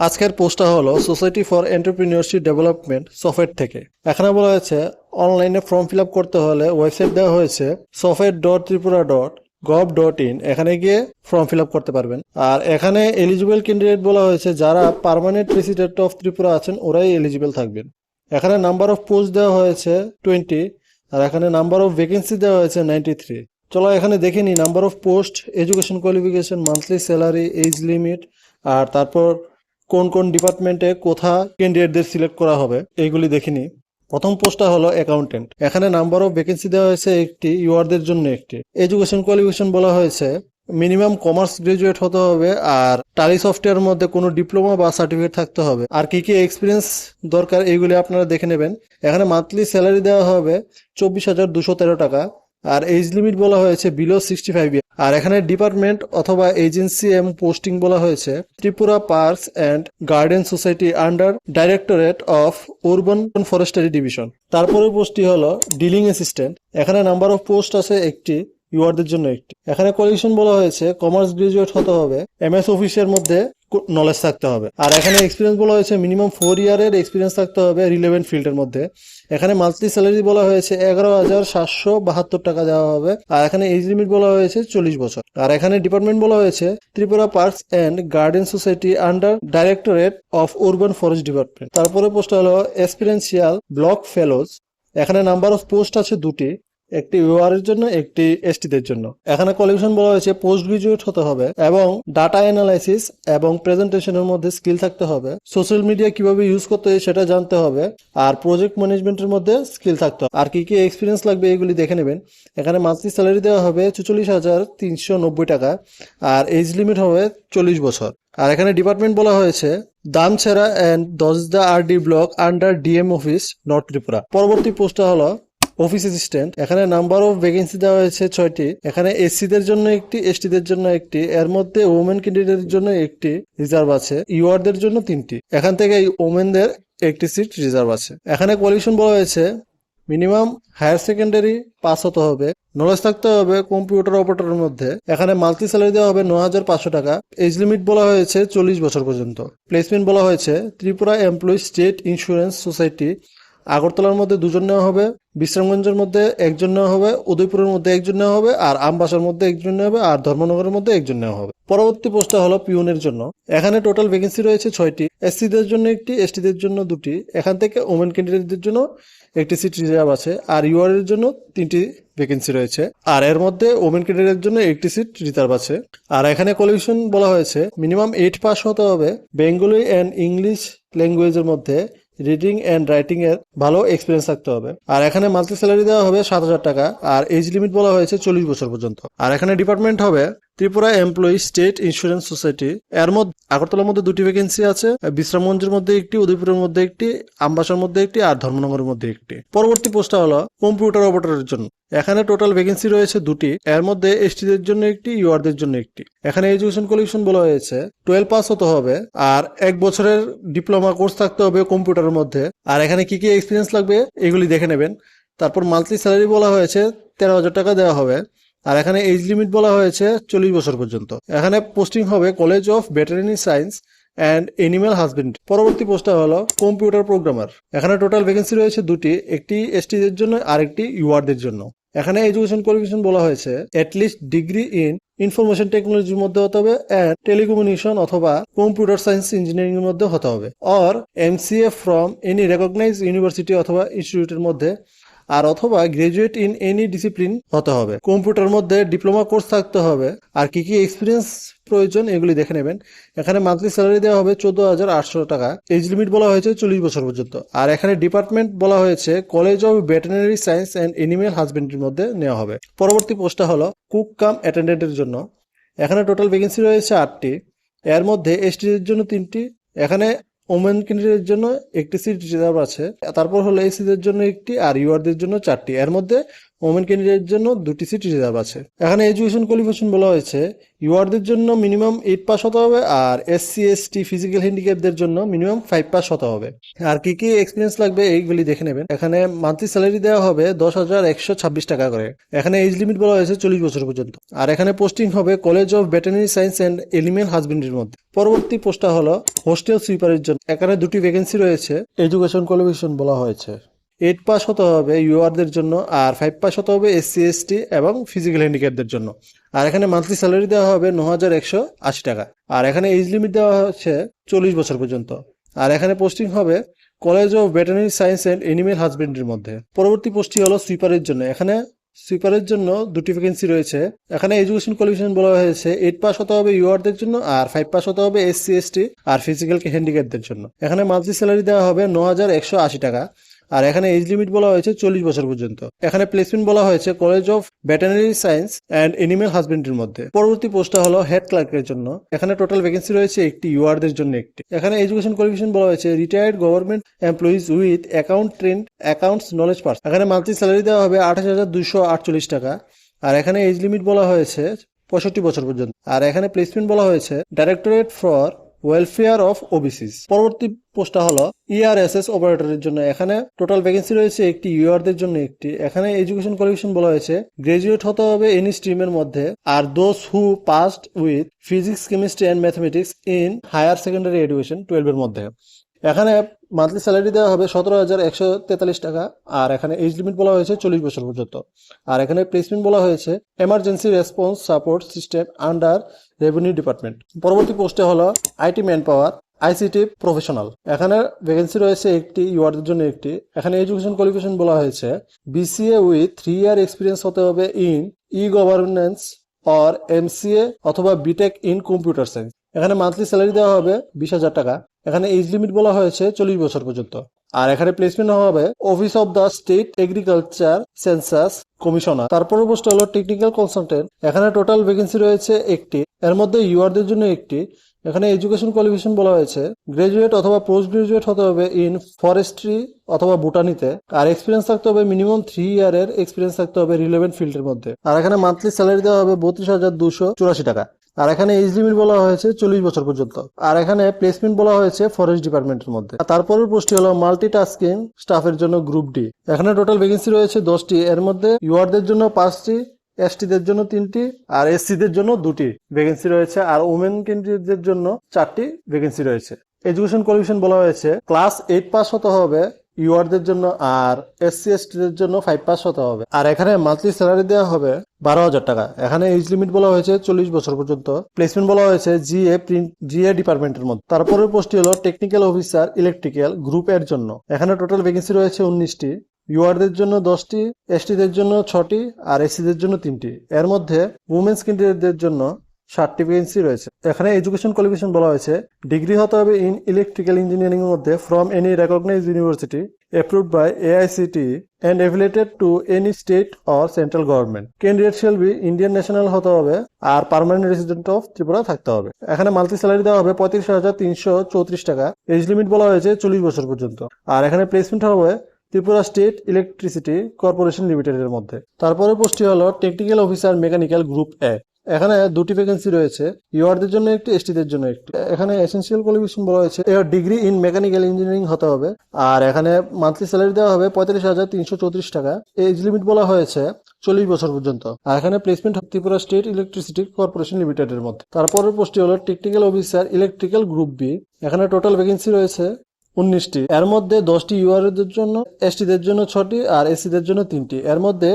আজকের পোস্টটা হলো society for entrepreneurship development software থেকে। এখানে বলা হয়েছে, অনলাইনে ফর্ম ফিল করতে হলে ওয়েবসাইট দেওয়া হয়েছে software dot Tripura dot gov dot in এখানে গিয়ে ফর্ম ফিল করতে পারবেন। আর এখানে এলিজিবল ক্যান্ডিডেট বলা হয়েছে, যারা পার্মানেন্ট রেসিডেন্ট অফ ত্রিপুরা আছেন, ওরাই এলিজিবল থাকবেন। এখানে নাম্বার অফ পোস্ট দেওয়া হয়েছে টোয়েন্টি আর এখানে নাম্বার অফ ভ্যাকেন্সি দেওয়া হয়েছে নাইনটি থ্রি চলো এখানে দেখে নিই number of post education qualification monthly salary age limit আর তারপর কোন কোন ডিপার্টমেন্টে কোথা ক্যান্ডিডেটদের সিলেক্ট করা হবে, এইগুলি দেখে নিই প্রথম পোস্টটা হলো অ্যাকাউন্টেন্ট। এখানে নাম্বার অফ ভ্যাকেন্সি দেওয়া হয়েছে একটি ইউয়ারদের জন্য একটি। এডুকেশন কোয়ালিফিকেশন বলা হয়েছে, মিনিমাম কমার্স গ্রাজুয়েট হতে হবে আর টালি সফটওয়্যার মধ্যে কোনো ডিপ্লোমা বা সার্টিফিকেট থাকতে হবে। আর কি কি এক্সপিরিয়েন্স দরকার, এইগুলি আপনারা দেখে নেবেন। এখানে মান্থলি স্যালারি দেওয়া হবে চব্বিশ হাজার দুশো তেরো টাকা। আর এজ লিমিট বলা হয়েছে বিলো সিক্সটি ফাইভ আর এখানে ডিপার্টমেন্ট অথবা এজেন্সি এবং পোস্টিং বলা হয়েছে Tripura parks and garden society under directorate of urban forestry division তারপরে পোস্টটি হলো ডিলিং অ্যাসিস্ট্যান্ট এখানে নাম্বার অফ পোস্ট আছে একটি ইউয়ারদের জন্য একটি। এখানে কোয়ালিফিকেশন বলা হয়েছে কমার্স গ্রাজুয়েট হতে হবে এম এস অফিসের মধ্যে নলেজ থাকতে হবে। আর এখানে এক্সপিরিয়েন্স বলা হয়েছে মিনিমাম ফোর ইয়ারের এক্সপিরিয়েন্স থাকতে হবে রিলেভেন্ট ফিল্ডের মধ্যে। এখানে মান্থলি স্যালারি বলা হয়েছে এগারো হাজার সাতশো বাহাত্তর টাকা দেওয়া হবে। আর এখানে এজ লিমিট বলা হয়েছে চল্লিশ বছর। আর এখানে ডিপার্টমেন্ট বলা হয়েছে Tripura parks and garden society under directorate of urban forest department তারপরে পোস্ট হলো এক্সপিরিয়েন্সিয়াল ব্লক ফেলোজ এখানে নাম্বার অফ পোস্ট আছে দুটি। একটি ইউআর এর জন্য, একটি এসটিদের জন্য। এখানে কোয়ালিফিকেশন বলা হয়েছে পোস্ট গ্রাজুয়েট হতে হবে এবং ডাটা অ্যানালাইসিস এবং প্রেজেন্টেশনের মধ্যে স্কিল থাকতে হবে। সোশ্যাল মিডিয়া কীভাবে ইউজ করতে হয় সেটা জানতে হবে আর প্রজেক্ট ম্যানেজমেন্টের মধ্যে স্কিল থাকতে হবে। আর কি কি এক্সপিরিয়েন্স লাগবে এগুলি দেখে নেবেন। এখানে মান্থলি স্যালারি দেওয়া হবে চুচল্লিশ হাজার তিনশো নব্বই টাকা আর এজ লিমিট হবে চল্লিশ বছর। আর এখানে ডিপার্টমেন্ট বলা হয়েছে Damchhara and Dasda R D block under DM office north Tripura. পরবর্তী পোস্টটা হলো অফিস অ্যাসিস্ট্যান্ট এখানে নাম্বার অফ ভ্যাকেন্সি দেওয়া হয়েছে ছয়টি, এখানে এসসিদের জন্য একটি এসটিদের জন্য একটি, এর মধ্যে ওমেন ক্যান্ডিডেটের জন্য একটি রিজার্ভ আছে ইউআরদের জন্য তিনটি, এখান থেকে এই ওমেনদের একটি সিট রিজার্ভ আছে। এখানে কোয়ালিফিকেশন বলা হয়েছে মিনিমাম হায়ার সেকেন্ডারি পাস হতে হবে নলেজ থাকতে হবে কম্পিউটার অপারেটরের মধ্যে, এখানে মাল্টি স্যালারি দেওয়া হবে ন হাজার পাঁচশো টাকা এজ লিমিট বলা হয়েছে চল্লিশ বছর পর্যন্ত। প্লেসমেন্ট বলা হয়েছে, Tripura employee state insurance society আগরতলার মধ্যে দুজন নেওয়া হবে, বিশ্রামগঞ্জের মধ্যে একজন নেওয়া হবে, উদয়পুরের মধ্যে একজন নেওয়া হবে, আর আমবাসার মধ্যে একজন নেওয়া হবে, আর ধর্মনগরের মধ্যে একজন নেওয়া হবে। পরবর্তী পোস্টটা হলো পিউনের জন্য। এখানে টোটাল ভ্যাকেন্সি রয়েছে ছয়টি। এসসিদের জন্য একটি, এসটিদের জন্য দুটি। এখান থেকে ওমেন ক্যান্ডিডেটদের জন্য একটি সিট রিজার্ভ আছে, আর ইউআর এর জন্য তিনটি ভ্যাকেন্সি রয়েছে। আর এর মধ্যে ওমেন ক্যান্ডিডেটের জন্য একটি সিট রিজার্ভ আছে। আর এখানে কোয়ালিফিকেশন বলা হয়েছে মিনিমাম এইট পাস হতে হবে। বেঙ্গলি অ্যান্ড ইংলিশ ল্যাঙ্গুয়েজের মধ্যে রিডিং অ্যান্ড রাইটিং এর ভালো এক্সপিরিয়েন্স থাকতে হবে। আর এখানে মান্থলি স্যালারি দেওয়া হবে সাত হাজার টাকা, আর এজ লিমিট বলা হয়েছে চল্লিশ বছর পর্যন্ত। আর এখানে ডিপার্টমেন্ট হবে Tripura employee state insurance society এর মধ্যে আগরতলার মধ্যে দুটি ভ্যাকেন্সি আছে, বিশ্রামগঞ্জের মধ্যে একটি, উদয়পুরের মধ্যে একটি, আমবাসার মধ্যে একটি আর ধর্মনগরের মধ্যে একটি। পরবর্তী পোস্টটা হলো কম্পিউটার অপারেটরের জন্য। এখানে টোটাল ভ্যাকেন্সি রয়েছে দুটি, এর মধ্যে এসটিদের জন্য একটি ইউআরদের জন্য একটি। এখানে এডুকেশন কোয়ালিফিকেশন বলা হয়েছে টুয়েলভ পাস হতে হবে, আর এক বছরের ডিপ্লোমা কোর্স থাকতে হবে কম্পিউটারের মধ্যে। আর এখানে কি কি এক্সপিরিয়েন্স লাগবে, এগুলি দেখে নেবেন। তারপর মান্থলি স্যালারি বলা হয়েছে, তেরো হাজার টাকা দেওয়া হবে। আর এখানে এজ লিমিট বলা হয়েছে চল্লিশ বছর পর্যন্ত। এখানে পোস্টিং হবে college of veterinary science and animal husband পরবর্তী পোস্টটা হলো কম্পিউটার প্রোগ্রামার এখানে টোটাল ভ্যাকেন্সি রয়েছে দুটি, একটি এসটিদের জন্য আর একটি ইউআরদের জন্য। এখানে এডুকেশন কোয়ালিফিকেশন বলা হয়েছে অ্যাটলিস্ট ডিগ্রি ইন ইনফরমেশন টেকনোলজির মধ্যে হতে হবে অ্যান্ড টেলিকমিউনিকেশন অথবা কম্পিউটার সায়েন্স ইঞ্জিনিয়ারিং এর মধ্যে হতে হবে। Or MCA from any recognise university অথবা ইনস্টিটিউটের মধ্যে আর অথবা গ্রাজুয়েট ইন এনি ডিসিপ্লিন হতে হবে। কম্পিউটার মধ্যে ডিপ্লোমা কোর্স থাকতে হবে। আর কি কি এক্সপিরিয়েন্স প্রয়োজন এগুলি দেখে নেবেন। এখানে মান্থলি স্যালারি দেওয়া হবে চোদ্দ হাজার আটশো টাকা। এজ লিমিট বলা হয়েছে চল্লিশ বছর পর্যন্ত। আর এখানে ডিপার্টমেন্ট বলা হয়েছে college of veterinary science and animal হাজবেন্ড্রির মধ্যে নেওয়া হবে। পরবর্তী পোস্টটা হলো কুক কাম অ্যাটেন্ডেন্টের জন্য। এখানে টোটাল ভ্যাকেন্সি রয়েছে আটটি। এর মধ্যে এসটিদের জন্য তিনটি। এখানে ওমেন ক্যান্ডিডেটের জন্য একটি সিট রিজার্ভ আছে। তারপর হলো এসিদের জন্য একটি আর ইউআরদের জন্য চারটি। এর মধ্যে ওমেন ক্যান্ডিডেটের জন্য দুটি সিট রিজার্ভ আছে। এখানে এডুকেশন কোয়ালিফিকেশন বলা হয়েছে। ইউআরদের জন্য মিনিমাম এইট পাস হতে হবে আর এসসি, এসটি, ফিজিক্যাল হ্যান্ডিক্যাপদের জন্য মিনিমাম ফাইভ পাস হতে হবে। আর কি কি এক্সপিরিয়েন্স লাগবে এইগুলি দেখে নেবেন। এখানে মান্থলি স্যালারি দেওয়া হবে দশ হাজার একশো ছাব্বিশ টাকা করে। এখানে এজ লিমিট বলা হয়েছে চল্লিশ বছর পর্যন্ত। আর এখানে পোস্টিং হবে college of veterinary science and animal হাজবেন্ড্রির মধ্যে। পরবর্তী পোস্টটা হলো হোস্টেল সুইপারের জন্য। এখানে দুটি ভ্যাকেন্সি রয়েছে। এডুকেশন কোয়ালিফিকেশন বলা হয়েছে। এইট পাস হতে হবে ইউআরদের জন্য আর ফাইভ পাস হতে হবে এসসি এসটি এবং ফিজিক্যাল হ্যান্ডিক্যাপদের জন্য। আর এখানে মান্থলি স্যালারি দেওয়া হবে ন হাজার একশো আশি টাকা। আর এখানে এজ লিমিট দেওয়া হচ্ছে চল্লিশ বছর পর্যন্ত। আর এখানে পোস্টিং হবে college of veterinary science and animal হাজবেন্ড্রির মধ্যে। পরবর্তী পোস্টটি হলো সুইপারের জন্য। এখানে সুইপারের জন্য দুটি ভ্যাকেন্সি রয়েছে। এখানে এডুকেশন কোয়ালিফিকেশন বলা হয়েছে। এইট পাস হতে হবে ইউআরদের জন্য আর ফাইভ পাস হতে হবে এসসি এসটি আর ফিজিক্যাল হ্যান্ডিক্যাপদের জন্য। এখানে মান্থলি স্যালারি দেওয়া হবে ন হাজার একশো আশি টাকা। আর এখানে এজ লিমিট বলা হয়েছে চল্লিশ বছর পর্যন্ত। এখানে প্লেসমেন্ট বলা হয়েছে college of veterinary science and animal হাজবেন্ড্রির মধ্যে। পরবর্তী পোস্টটা হলো হেড ক্লার্কের জন্য। এখানে টোটাল ভ্যাকেন্সি রয়েছে একটি ইউআরদের জন্য একটি। এখানে এডুকেশন কোয়ালিফিকেশন বলা হয়েছে retired government employees with account trained accounts knowledge purse এখানে মান্থলি স্যালারি দেওয়া হবে আঠাশ হাজার দুশো আটচল্লিশ টাকা। আর এখানে এজ লিমিট বলা হয়েছে পঁয়ষট্টি বছর পর্যন্ত। আর এখানে প্লেসমেন্ট বলা হয়েছে directorate for welfare of OBCs পরবর্তী পোস্টটা হলো E ইআরএসএস অপারেটরের জন্য। এখানে টোটাল ভ্যাকেন্সি রয়েছে একটি ইউআরদের জন্য একটি। এখানে এডুকেশন কোয়ালিফিকেশন বলা হয়েছে। গ্রাজুয়েট হতে হবে এনি স্ট্রিমের মধ্যে। আর those who passed with physics chemistry and mathematics in higher secondary education টুয়েলভের মধ্যে। এখানে মান্থলি স্যালারি দেওয়া হবে সতেরো হাজার একশো তেতাল্লিশ টাকা, আর এখানে এজ লিমিট বলা হয়েছে চল্লিশ বছর পর্যন্ত। আর এখানে প্লেসমেন্ট বলা হয়েছে emergency response support system under revenue department পরবর্তী পোস্টে হলো IT manpower ICT professional এখানে ভ্যাকেন্সি রয়েছে একটি, ইউআরদের জন্য একটি। এখানে এডুকেশন কোয়ালিফিকেশন বলা হয়েছে। BCA with three year experience হতে হবে in e governance or MCA অথবা B Tech in computer science এখানে মান্থলি স্যালারি দেওয়া হবে বিশ হাজার টাকা। এখানে এজ লিমিট বলা হয়েছে চল্লিশ বছর পর্যন্ত। আর এখানে প্লেসমেন্ট হবে office of the state agriculture census commissioner তারপরে পোস্ট হলো টেকনিক্যাল কনসালটেন্ট এখানে টোটাল ভ্যাকেন্সি রয়েছে একটি। এর মধ্যে ইউআরদের জন্য একটি। এখানে এডুকেশন কোয়ালিফিকেশন বলা হয়েছে। গ্রাজুয়েট অথবা পোস্ট গ্রাজুয়েট হতে হবে ইন ফরেস্ট্রি অথবা বুটানিতে আর এক্সপিরিয়েন্স থাকতে হবে মিনিমাম থ্রি ইয়ারের এক্সপিরিয়েন্স থাকতে হবে রিলেভেন্ট ফিল্ডের মধ্যে। আর এখানে মান্থলি স্যালারি দেওয়া হবে বত্রিশ হাজার দুশো চুরাশি টাকা। আর এখানে এজ লিমিট বলা হয়েছে চল্লিশ বছর পর্যন্ত। আর এখানে প্লেসমেন্ট বলা হয়েছে ফরেস্ট ডিপার্টমেন্টের মধ্যে। আর তারপরের পোস্টটি হলো মাল্টি টাস্কিং স্টাফের জন্য গ্রুপ ডি এখানে টোটাল ভ্যাকেন্সি রয়েছে দশটি। এর মধ্যে ইউআরদের জন্য পাঁচটি এসটিদের জন্য তিনটি, আর এসসিদের জন্য দুটি ভ্যাকেন্সি রয়েছে। আর ওমেন ক্যান্ডিডেটদের জন্য চারটি ভ্যাকেন্সি রয়েছে। এডুকেশন কোয়ালিফিকেশন বলা হয়েছে। ক্লাস এইট পাস হতে হবে। ইউআরদের জন্য আর এসসি এসটিদের জন্য ফাইভ পাস হতে হবে। আর এখানে মান্থলি স্যালারি দেওয়া হবে বারো হাজার টাকা। এখানে এজ লিমিট বলা হয়েছে চল্লিশ বছর পর্যন্ত। প্লেসমেন্ট বলা হয়েছে জিএ প্রিন্ট জিএ ডিপার্টমেন্টের মধ্যে। তারপরের পোস্টটি হলো টেকনিক্যাল অফিসার ইলেকট্রিক্যাল গ্রুপ এর জন্য। এখানে টোটাল ভ্যাকেন্সি রয়েছে উনিশটি। ইউআরদের জন্য দশটি এসটিদের জন্য ছটি, আর এসসিদের জন্য তিনটি। এর মধ্যে উমেন্স ক্যান্ডিডেটদের জন্য ষাটটি ভ্যাকেন্সি রয়েছে। এখানে এডুকেশন কোয়ালিফিকেশন বলা হয়েছে। ডিগ্রি হতে হবে ইন ইলেকট্রিক্যাল ইঞ্জিনিয়ারিং এর মধ্যে from any recognise university approved by AICTE and affiliated to any state or central government. Candidate shall be Indian national হতে হবে আর পার্মানেন্ট রেসিডেন্ট অফ ত্রিপুরা থাকতে হবে। এখানে মান্থলি স্যালারি দেওয়া হবে পঁয়ত্রিশ হাজার তিনশো চৌত্রিশ টাকা। এজ লিমিট বলা হয়েছে চল্লিশ বছর পর্যন্ত। আর এখানে প্লেসমেন্ট হবে ত্রিপুরা স্টেট ইলেকট্রিসিটি কর্পোরেশন লিমিটেডের মধ্যে। তারপরে পোস্টটি হলো technical officer mechanical group A এখানে দুটি ভ্যাকেন্সি রয়েছে। ইউআরদের জন্য একটি এসটিদের জন্য একটি। এখানে এসেন্সিয়াল কোয়ালিফিকেশন বলা হয়েছে। এর ডিগ্রি ইন মেকানিক্যাল ইঞ্জিনিয়ারিং হতে হবে। আর এখানে মান্থলি স্যালারি দেওয়া হবে পঁয়তাল্লিশ হাজার তিনশো চৌত্রিশ টাকা। এজ লিমিট বলা হয়েছে চল্লিশ বছর পর্যন্ত। আর এখানে placement Tripura state electricity corporation লিমিটেডের মধ্যে। তারপরের পোস্টটি হলো technical officer electrical group B এখানে টোটাল ভ্যাকেন্সি রয়েছে উনিশটি। এর মধ্যে দশটি ইউআরদের জন্য, এসটিদের জন্য ছটি আর এসসিদের জন্য তিনটি। এর মধ্যে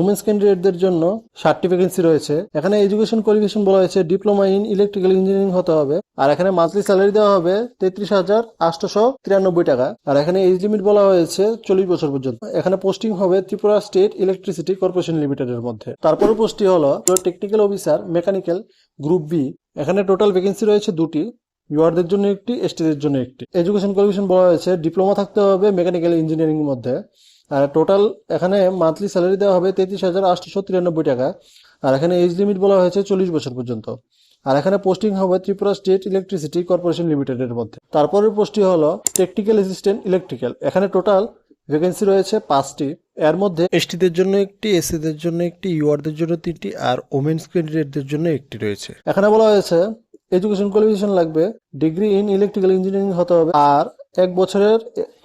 উমেন্স ক্যান্ডিডেটদের জন্য ষাটটি ভ্যাকেন্সি রয়েছে। এখানে এডুকেশন কোয়ালিফিকেশন বলা হয়েছে ডিপ্লোমা ইন ইলেকট্রিক্যাল ইঞ্জিনিয়ারিং হতে হবে। আর এখানে মান্থলি স্যালারি দেওয়া হবে তেত্রিশ হাজার আটশোশো তিরানব্বই টাকা। আর এখানে এজ লিমিট বলা হয়েছে চল্লিশ বছর পর্যন্ত। এখানে পোস্টিং হবে ত্রিপুরা স্টেট ইলেকট্রিসিটি কর্পোরেশন লিমিটেডের মধ্যে। তারপরে পোস্টটি হলো technical officer mechanical group B এখানে টোটাল ভ্যাকেন্সি রয়েছে দুটি। ইউআরদের জন্য একটি এসটিদের জন্য একটি। এডুকেশন কোয়ালিফিকেশন বলা হয়েছে ডিপ্লোমা থাকতে হবে মেকানিক্যাল ইঞ্জিনিয়ারিং এর মধ্যে। আর টোটাল এখানে মান্থলি স্যালারি দেওয়া হবে তেত্রিশ হাজার আটশোশো তিরানব্বই টাকা। আর এখানে এজ লিমিট বলা হয়েছে চল্লিশ বছর পর্যন্ত। আর এখানে পোস্টিং হবে ত্রিপুরা স্টেট ইলেকট্রিসিটি কর্পোরেশন লিমিটেডের মধ্যে। তারপরের পোস্টটি হলো টেকনিক্যাল অ্যাসিস্ট্যান্ট ইলেকট্রিক্যাল এখানে টোটাল ভ্যাকেন্সি রয়েছে পাঁচটি। এর মধ্যে এসটিদের জন্য একটি এসসিদের জন্য একটি ইউআরদের জন্য তিনটি, আর ওমেন্স ক্যান্ডিডেটদের জন্য একটি রয়েছে। এখানে বলা হয়েছে এডুকেশন কোয়ালিফিকেশন লাগবে ডিগ্রি ইন ইলেকট্রিক্যাল ইঞ্জিনিয়ারিং হতে হবে, আর এক বছরের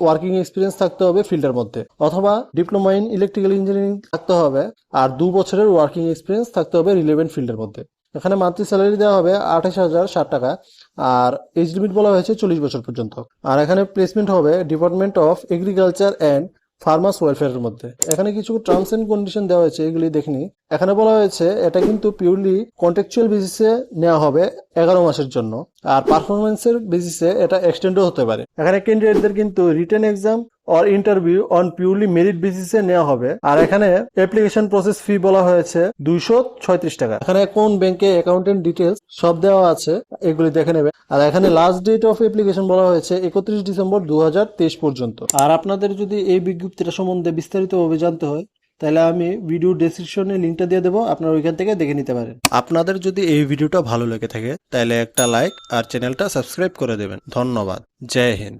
ওয়ার্কিং এক্সপিরিয়েন্স থাকতে হবে ফিল্ডের মধ্যে, অথবা ডিপ্লোমা ইন ইলেকট্রিক্যাল ইঞ্জিনিয়ারিং থাকতে হবে, আর দু বছরের ওয়ার্কিং এক্সপিরিয়েন্স থাকতে হবে রিলেভেন্ট ফিল্ডের মধ্যে। এখানে মান্থলি স্যালারি দেওয়া হবে আঠাশ হাজার ষাট টাকা, আর এজ লিমিট বলা হয়েছে চল্লিশ বছর পর্যন্ত। আর এখানে প্লেসমেন্ট হবে department of agriculture and farmers ওয়েলফেয়ারের মধ্যে। এখানে কিছু টার্মস এন্ড কন্ডিশন দেওয়া হয়েছে, এগুলি দেখিনি এখানে বলা হয়েছে, এটা কিন্তু পিওরলি কন্ট্রাকচুয়াল বেসিসে নেওয়া হবে এগারো মাসের জন্য। আর পারফরমেন্সের বেসিসে এটা এক্সটেন্ডও হতে পারে। এখানে ক্যান্ডিডেটদের কিন্তু written exam or interview on purely merit বেসিসে নেওয়া হবে। আর এখানে অ্যাপ্লিকেশন প্রসেস ফি বলা হয়েছে দুইশো ছয়ত্রিশ টাকা। এখানে কোন ব্যাংকে অ্যাকাউন্টেন্ট ডিটেলস সব দেওয়া আছে, এগুলি দেখে নেবে। আর এখানে লাস্ট ডেট অফ অ্যাপ্লিকেশন বলা হয়েছে একত্রিশ ডিসেম্বর দুহাজার তেইশ পর্যন্ত। আর আপনাদের যদি এই বিজ্ঞপ্তিটা সম্বন্ধে বিস্তারিতভাবে জানতে হয়, তাহলে আমি ভিডিও ডেসক্রিপশনে লিঙ্কটা দিয়ে দেবো, আপনারা ওইখান থেকে দেখে নিতে পারেন। আপনাদের যদি এই ভিডিওটা ভালো লেগে থাকে, তাহলে একটা লাইক আর চ্যানেলটা সাবস্ক্রাইব করে দেবেন। ধন্যবাদ। জয় হিন্দ।